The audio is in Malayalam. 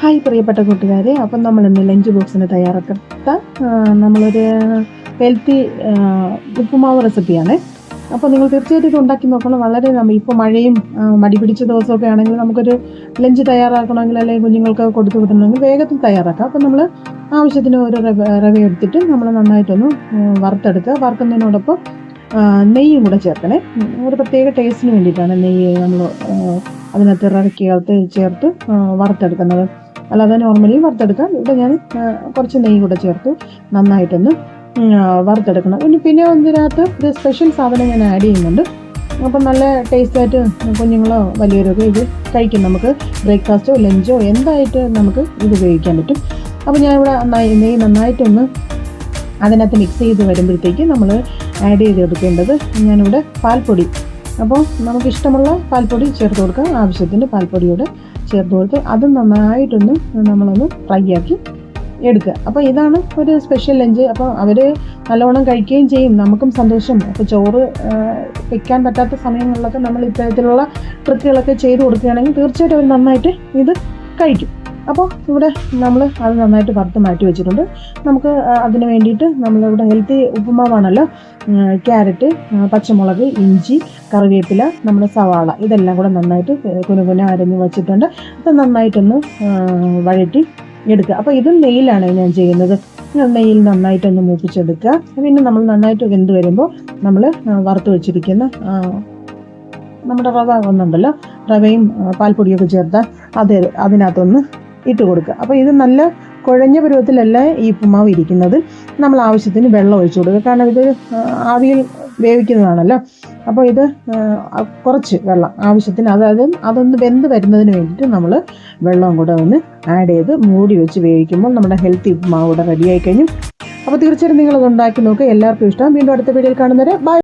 ഹായ് പ്രിയപ്പെട്ട കൂട്ടുകാരെ. അപ്പം നമ്മൾ ഇന്ന് ലഞ്ച് ബോക്സിന് തയ്യാറാക്കാത്ത നമ്മളൊരു ഹെൽത്തി ഉപ്പുമാവ് റെസിപ്പിയാണ്. അപ്പോൾ നിങ്ങൾ തീർച്ചയായിട്ടും ഇത് ഉണ്ടാക്കി നോക്കണം. വളരെ നമ്മൾ ഇപ്പോൾ മഴയും മടി പിടിച്ച ദിവസമൊക്കെ ആണെങ്കിൽ നമുക്കൊരു ലഞ്ച് തയ്യാറാക്കണമെങ്കിൽ അല്ലെങ്കിൽ കുഞ്ഞുങ്ങൾക്ക് കൊടുത്തു വിടണമെങ്കിൽ വേഗത്തിൽ തയ്യാറാക്കാം. അപ്പം നമ്മൾ ആവശ്യത്തിന് ഓരോ റവ റവ എടുത്തിട്ട് നമ്മൾ നന്നായിട്ടൊന്ന് വറുത്തെടുക്കുക. വറുക്കുന്നതിനോടൊപ്പം നെയ്യും കൂടെ ചേർക്കണേ. ഒരു പ്രത്യേക ടേസ്റ്റിന് വേണ്ടിയിട്ടാണ് നെയ്യ് നമ്മൾ അതിനകത്ത് ഇറക്കിയകത്ത് ചേർത്ത് വറുത്തെടുക്കുന്നത്. അല്ലാതെ നോർമലി വറുത്തെടുക്കാം. ഇവിടെ ഞാൻ കുറച്ച് നെയ്യ് കൂടെ ചേർത്തു. നന്നായിട്ടൊന്ന് വറുത്തെടുക്കണം. പിന്നെ പിന്നെ ഇതിനകത്ത് ഒരു സ്പെഷ്യൽ സാധനം ഞാൻ ആഡ് ചെയ്യുന്നുണ്ട്. അപ്പം നല്ല ടേസ്റ്റായിട്ട് കുഞ്ഞുങ്ങളോ വലിയവരൊക്കെ ഇത് കഴിക്കും. നമുക്ക് ബ്രേക്ക്ഫാസ്റ്റോ ലഞ്ചോ എന്തായിട്ട് നമുക്ക് ഇത് ഉപയോഗിക്കാൻ പറ്റും. അപ്പോൾ ഞാനിവിടെ നന്നായി നെയ്യ് നന്നായിട്ടൊന്ന് അതിനകത്ത് മിക്സ് ചെയ്ത് വരുമ്പോഴത്തേക്ക് നമ്മൾ ആഡ് ചെയ്ത് എടുക്കേണ്ടത് ഞാനിവിടെ പാൽപ്പൊടി അപ്പോൾ നമുക്ക് ഇഷ്ടമുള്ള പാൽപ്പൊടി ചേർത്ത് കൊടുക്കാം ആവശ്യത്തിന് പാൽപ്പൊടിയോട് ചേർത്ത് കൊടുത്ത് അത് നന്നായിട്ടൊന്ന് നമ്മളൊന്ന് ഫ്രൈ ആക്കി എടുക്കുക. അപ്പോൾ ഇതാണ് ഒരു സ്പെഷ്യൽ ലഞ്ച് അപ്പോൾ അവർ നല്ലോണം കഴിക്കുകയും ചെയ്യും. നമുക്കും സന്തോഷം. അപ്പോൾ ചോറ് വെക്കാൻ പറ്റാത്ത സമയങ്ങളിലൊക്കെ നമ്മൾ ഇത്തരത്തിലുള്ള ട്രിക്കുകളൊക്കെ ചെയ്ത് കൊടുക്കുകയാണെങ്കിൽ തീർച്ചയായിട്ടും അവർ നന്നായിട്ട് ഇത് കഴിക്കും. അപ്പോൾ ഇവിടെ നമ്മൾ അത് നന്നായിട്ട് വറുത്ത് മാറ്റി വെച്ചിട്ടുണ്ട്. നമുക്ക് അതിന് വേണ്ടിയിട്ട് നമ്മളിവിടെ ഹെൽത്തി ഉപ്പുമാവാണല്ലോ. ക്യാരറ്റ് പച്ചമുളക് ഇഞ്ചി കറിവേപ്പില നമ്മുടെ സവാള ഇതെല്ലാം കൂടെ നന്നായിട്ട് കുനുകുന അരഞ്ഞ് വെച്ചിട്ടുണ്ട്. അത് നന്നായിട്ടൊന്ന് വഴറ്റി എടുക്കുക. അപ്പോൾ ഇതും നെയ്യിലാണ് ഞാൻ ചെയ്യുന്നത്. നെയ്യിൽ നന്നായിട്ടൊന്ന് മൂപ്പിച്ചെടുക്കുക. പിന്നെ നമ്മൾ നന്നായിട്ട് വെന്ത് വരുമ്പോൾ നമ്മൾ വറുത്ത് വെച്ചിരിക്കുന്ന നമ്മുടെ റവ ഒന്നുണ്ടല്ലോ. റവയും പാൽപ്പൊടിയൊക്കെ ചേർത്താൽ അത് അതിനകത്തൊന്ന് ഇട്ട് കൊടുക്കുക. അപ്പോൾ ഇത് നല്ല കുഴഞ്ഞ പരുവത്തിലല്ല ഈ ഉപ്പുമാവ് ഇരിക്കുന്നത്? നമ്മൾ ആവശ്യത്തിന് വെള്ളം ഒഴിച്ചു കൊടുക്കുക. കാരണം ഇത് ആവിയിൽ വേവിക്കുന്നതാണല്ലോ. അപ്പോൾ ഇത് കുറച്ച് വെള്ളം ആവശ്യത്തിന്. അതായത് അതൊന്ന് വെന്ത് വരുന്നതിന് വേണ്ടിയിട്ട് നമ്മൾ വെള്ളം കൂടെ ഒന്ന് ആഡ് ചെയ്ത് മൂടി വെച്ച് വേവിക്കുമ്പോൾ നമ്മുടെ ഹെൽത്തി ഉപ്പുമാവ് കൂടെ റെഡിയായി കഴിഞ്ഞു. അപ്പോൾ തീർച്ചയായിട്ടും നിങ്ങളത് ഉണ്ടാക്കി നോക്കുക എല്ലാവർക്കും ഇഷ്ടം. വീണ്ടും അടുത്ത വീഡിയോയിൽ കാണുന്നവരെ ബൈ